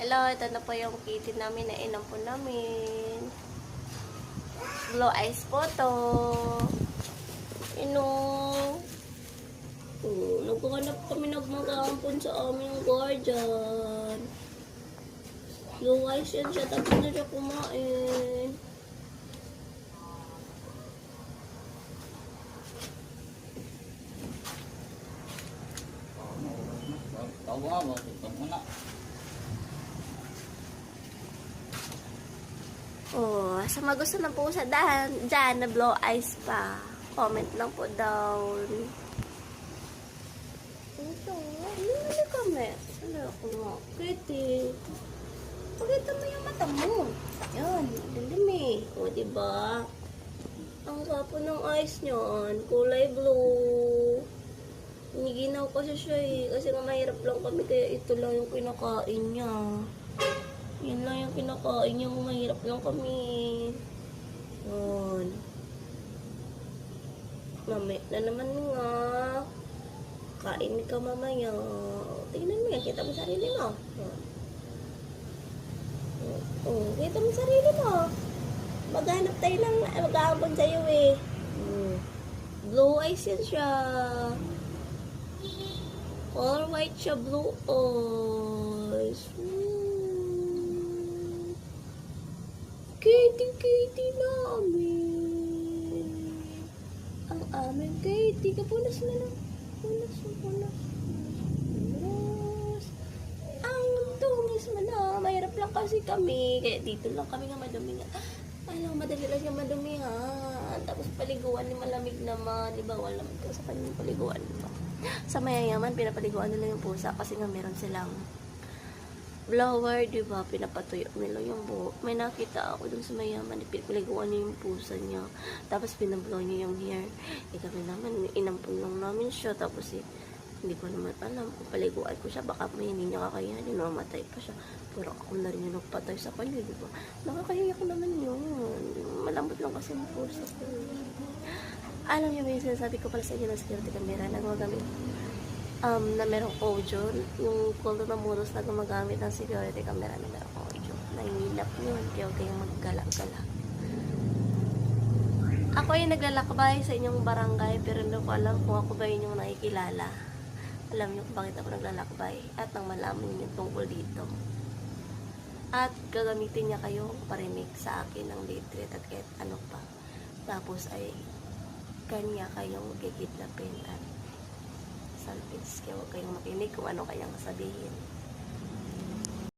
Hello, ito na po yung kitty namin na inampo namin. Blue eyes po to. Ino. Oh, naghahanap kami nagmagampon sa aming guardian. Blue eyes yan siya, tapos na siya kumain. Tawa ba? Tutok mo na. Oh, sa mga gusto ng pusa dyan, dyan na blow eyes pa. Comment lang po down. Ito, yun na comment. Ano ako nga? Pretty. Pakita mo yung mata mo. Yan, dilim eh. O, diba? Ang gwapo ng eyes niyan. Kulay blue. Hiniginaw kasi siya eh. Kasi nga mahirap lang kami kaya ito lang yung kinakain niya. Yun lang yung kinakain niya. Kung mahirap lang kami. Yun. Mamaya na naman nga. Kain ka mamaya. Tingnan mo yan. Kita mo sarili mo. Oh, kita mo sarili mo. Maghanap tayo ng mag-aambon sa'yo eh. Hmm. Blue eyes yan siya. All white siya, blue eyes. Hmm. Katie, namin. Ang aming Katie. Kapunas na lang. Punas, punas. Punas. Ang dungis mo na. Mahirap lang kasi kami. Kaya dito lang kami nga madumi nga. Alam, madali lang siya madumihan. Tapos paliguan ni malamig naman. Di ba? Wala naman ka sa kanyang paliguan. Di ba? Sa mayayaman, pinapaliguan nila yung pusa kasi nga meron silang blower, di ba? Pinapatuyo nila yung buhok. May nakita ako dun sa mayaman, pinapaliguan niya yung pusa niya. Tapos pinablow niya yung hair. Eh kami naman, inampun lang namin siya. Tapos eh, hindi ko naman alam kung paliguan ko siya. Baka may hindi niya kakayanin, mamatay pa siya. Pero ako na rin yung nagpatay sa kanya, di ba? Nakakahiya ko naman yun. Malambot lang kasi yung pusa ko. Alam niyo ba yung sinasabi ko pala sa inyo ng security camera na gumagamit um, na merong audio, yung call na muros na gumagamit ng security camera na merong audio. Nahihilap yun, kaya huwag kayong maggalak-galak. Ako ay naglalakbay sa inyong barangay pero hindi ko alam kung ako ba yun yung nakikilala. Alam niyo kung bakit ako naglalakbay at nang malaman niyo tungkol dito. At gagamitin niya kayo parinig sa akin ng litret at kahit ano pa. Tapos ay kanya kayong kikidnapin at salpits. Kaya huwag kayong makinig kung ano kayang sabihin.